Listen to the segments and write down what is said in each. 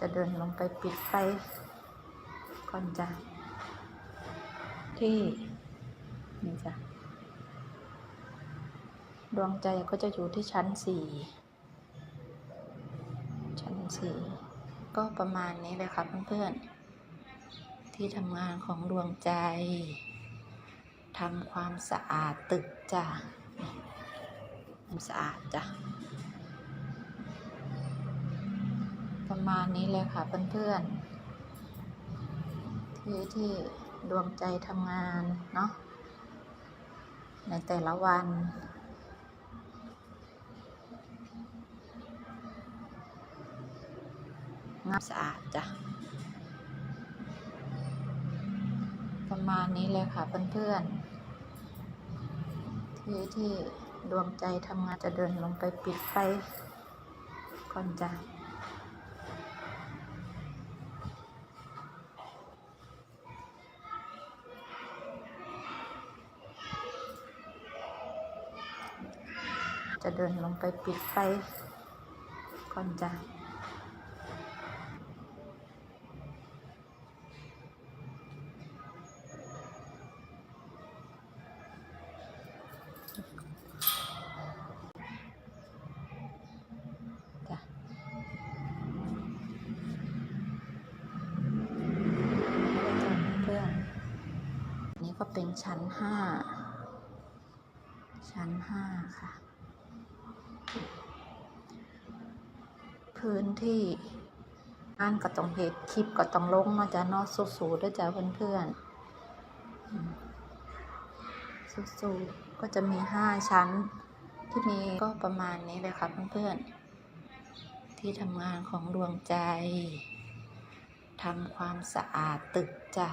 จะเดินลงไปปิดไฟก่อนจ้ะที่นี่จ้ะดวงใจก็จะอยู่ที่ชั้นสี่ชั้นสี่ก็ประมาณนี้เลยครับเพื่อนๆ ที่ทำงานของดวงใจทำความสะอาดตึกจ้ะทำสะอาดจ้ะ ประมาณนี้เลยค่ะเพื่อนๆ ที่ที่ดวงใจทำงานเนาะในแต่ละวันงามสะอาดจ้ะ ประมาณนี้เลยค่ะเพื่อนๆ ที่ที่ดวงใจทำงานจะเดินลงไปปิดไฟก่อนจ้ะ จะเดินลงไปปิดไฟก่อนจ้ะจ้ะเพื่อนนี่ก็เป็นชั้นห้า ชั้นห้าค่ะ พื้นที่อ่านก็ต้องเหตุคลิปก็ต้องลงเนาจ้ะเนอสูๆด้วยจ้ะเพื่อนๆอืมสูๆก็จะมีห้าชั้น ที่มีก็ประมาณนี้เลยค่ะเพื่อนๆที่ทำงานของดวงใจทำความสะอาดตึกจ้ะ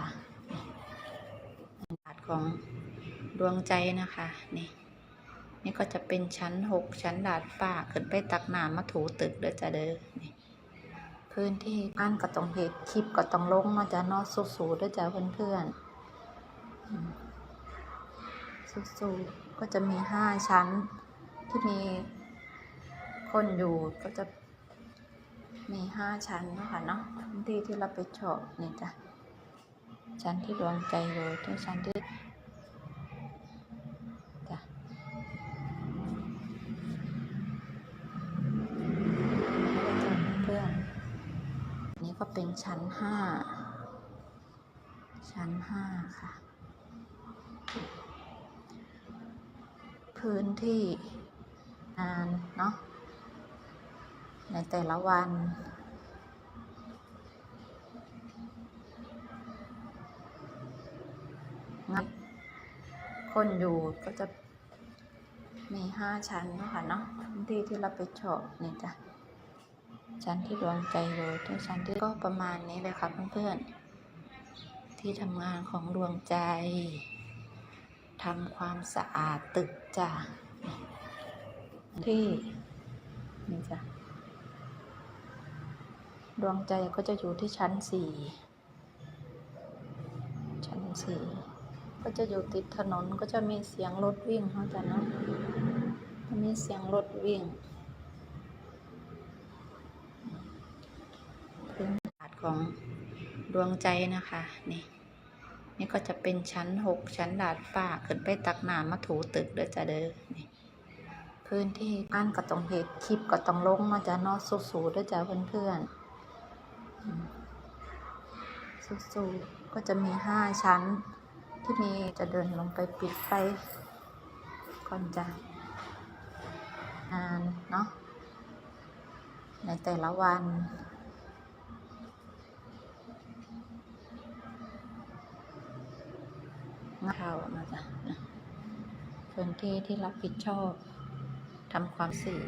สะอาดของดวงใจนะคะนี่ นี่ก็จะเป็นชั้นหกชั้นดาดฟ้าขึ้นไปตักน้ำมาถูตึกเด้อจ้ะเด้อนี่พื้นที่อ่านก็ต้องเหตุคลิปก็ต้องลงเนาจ้ะนอสูๆด้วยจ้ะเพื่อนๆอืมสูๆก็จะมีห้าชั้นที่มีคนอยู่ก็จะมีห้าชั้นนะคะเนาะพื้นที่ที่เราไปเฉาะนี่จ้ะชั้นที่ดวงใจอยู่ที่ชั้นที่จ้ะเพื่อนๆนี่ก็เป็น ชั้นห้าชั้นห้าค่ะ พื้นที่งานเนาะในแต่ละวันงานคนอยู่ก็จะมีห้าชั้นนะคะเนาะพื้นที่ที่เราไปเฉาะนี่ยจ้ะ ชั้นที่ดวงใจอยู่ที่ชั้นที่ก็ประมาณนี้เลยค่ะเพื่อนๆ ที่ทำงานของดวงใจทำความสะอาดตึกจ้ะที่นี่จ้ะดวงใจก็จะอยู่ที่ชั้นสี่ชั้นสี่ก็จะอยู่ติดถนนก็จะมีเสียงรถวิ่งเขาจะเนาะมีเสียงรถวิ่งพื้นฐาน ของดวงใจนะคะนี่นี่ก็จะเป็นชั้นหกชั้นดาดฟ้าขึ้นไปตักน้ำมาถูตึกเด้อจ้ะเด้อนี่พื้นที่อ่านก็ต้องเหตุคลิปก็ต้องลงเนาจ้ะนอสูๆด้วยจ้ะเพื่อนๆอืมสูๆก็จะมีห้าชั้นที่มีจะเดินลงไปปิดไฟก่อนจ้ะงานเนาะในแต่ละวัน ข่าวมาจ้ะคนที่ที่รับผิดชอบทำความสื่อ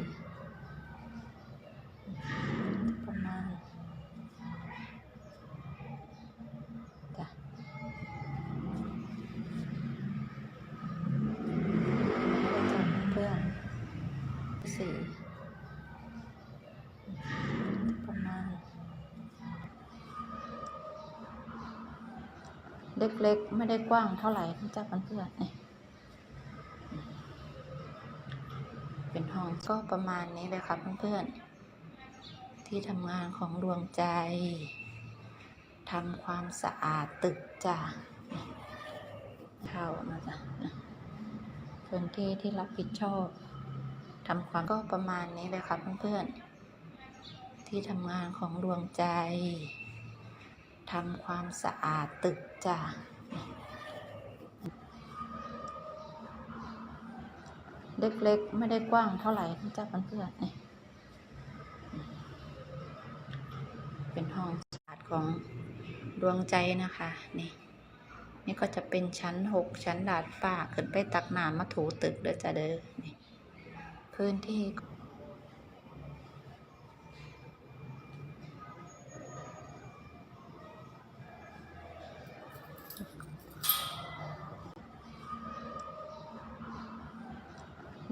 เล็กๆ ไม่ได้กว้างเท่าไหร่นะจ๊ะเพื่อนๆนี่เป็นห้องก็ประมาณนี้เลยครับเพื่อนๆ ที่ทำงานของดวงใจทำความสะอาดตึกจ้ะเข้ามาจ้ะนะพื้นที่ที่รับผิดชอบทำความก็ประมาณนี้เลยค่ะเพื่อนๆ ที่ทำงานของดวงใจ ทำความสะอาดตึกจ้ะเล็กๆ ไม่ได้กว้างเท่าไหร่นะจ๊ะเพื่อนๆนี่เป็นห้องสะอาดของดวงใจนะคะ นี่ นี่ก็จะเป็นชั้นหกชั้นดาดฟ้าขึ้นไปตักน้ำมาถูตึกเด้อจ้ะเด้อนี่ พื้นที่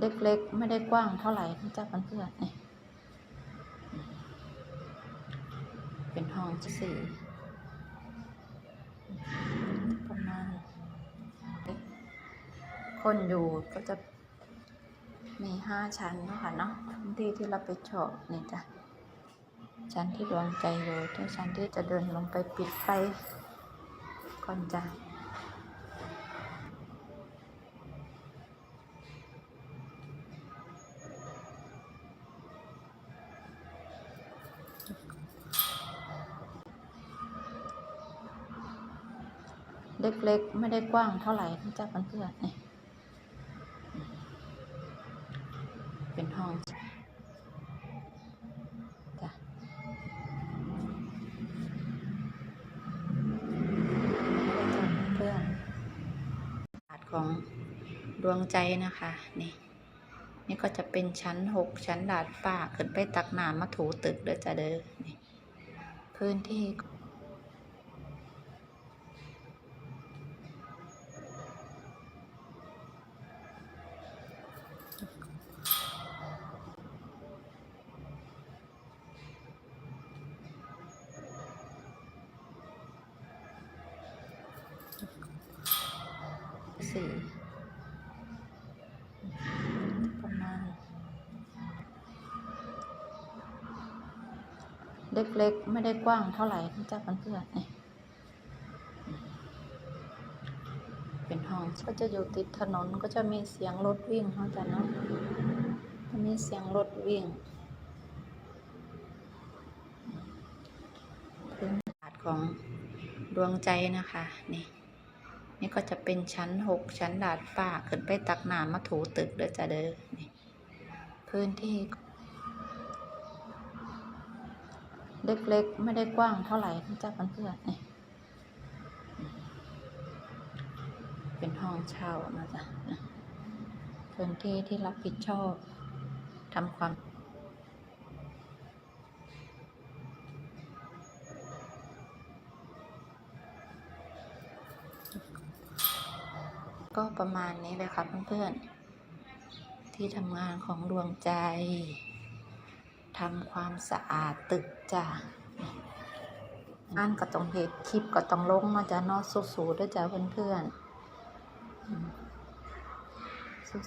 เล็กๆ ไม่ได้กว้างเท่าไหร่นะจ๊ะเพื่อนๆนี่เป็นห้องสี่ประมาณคนอยู่ก็จะมีห้าชั้นนะคะเนาะพื้นที่ที่เรับผิดชอบนี่จ้ะชั้นที่ดวงใจอยู่ที่ชั้นที่จะเดินลงไปปิดไฟก่อนจ้ะ เล็กๆ ไม่ได้กว้างเท่าไหร่นะจ๊ะเพื่อนๆนี่เป็นห้องจ้ะเพื่อนอาดของดวงใจนะคะ นี่ นี่ก็จะเป็นชั้นหกชั้นดาดฟ้าขึ้นไปตักน้ำมาถูตึกเด้อจ้ะเด้อนี่พื้นที่ สี่ประมาณ เล็กๆ ไม่ได้กว้างเท่าไหร่นะจ๊ะเพื่อนๆนี่เป็นห้องก็จะอยู่ติดถนนก็จะมีเสียงรถวิ่งเขาจะเนาะจะมีเสียงรถวิ่งพื้นฐานของดวงใจนะคะนี่ นี่ก็จะเป็นชั้นหกชั้นดาดฟ้าขึ้นไปตักน้ำมาถูตึกเด้อจ้ะเด้อนี่พื้นที่ เล็กๆ ไม่ได้กว้างเท่าไหร่นะจ๊ะเพื่อนๆนี่เป็นห้องเช่านะจ๊ะนะพื้นที่ที่รับผิดชอบทำความ ก็ประมาณนี้เลยค่ะเพื่อนๆ ที่ทำงานของดวงใจทำความสะอาดตึกจ้ะงานก็ต้องเหตุคลิปก็ต้องลงเนาจ้ะนอสู้ๆด้วยจ้ะเพื่อนๆอืม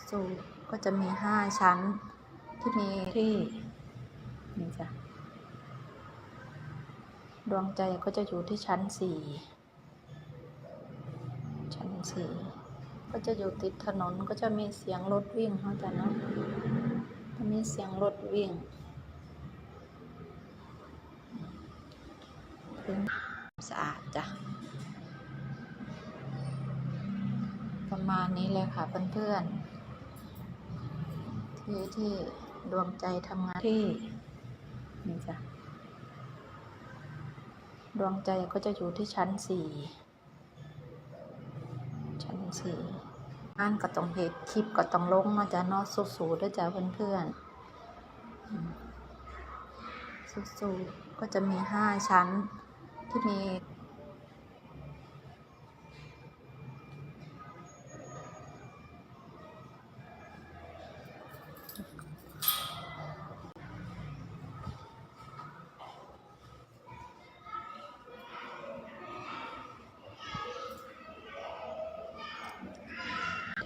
สู้ๆก็จะมีห้าชั้นที่มีที่นี่จ้ะดวงใจก็จะอยู่ที่ชั้นสี่ชั้นสี่ ก็จะอยู่ติดถนนก็จะมีเสียงรถวิ่งเขาจะเนาะจะมีเสียงรถวิ่งสะอาดจ้ะ ประมาณนี้เลยค่ะเพื่อนๆ ที่ที่ดวงใจทำงานที่นี่จ้ะ ดวงใจก็จะอยู่ที่ชั้นสี่ สี่านก็ต้องเหตุคลิปก็ต้องลงเนาะจ้ะเนอสู้ๆด้วยจ้ะเพื่อนๆสู้ๆก็จะมีห้าชั้นที่มี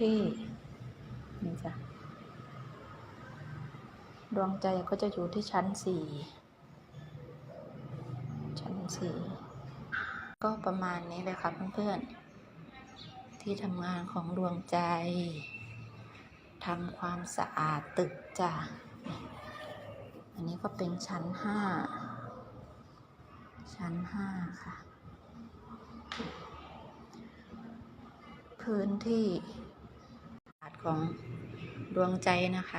ที่นี่จ้ะดวงใจก็จะอยู่ที่ชั้นสี่ชั้นสี่ก็ประมาณนี้เลยค่ะเพื่อนๆ ที่ทำงานของดวงใจทำความสะอาดตึกจ้ะอันนี้ก็เป็นชั้นห้าชั้นห้าค่ะ พื้นที่ ของดวงใจนะคะ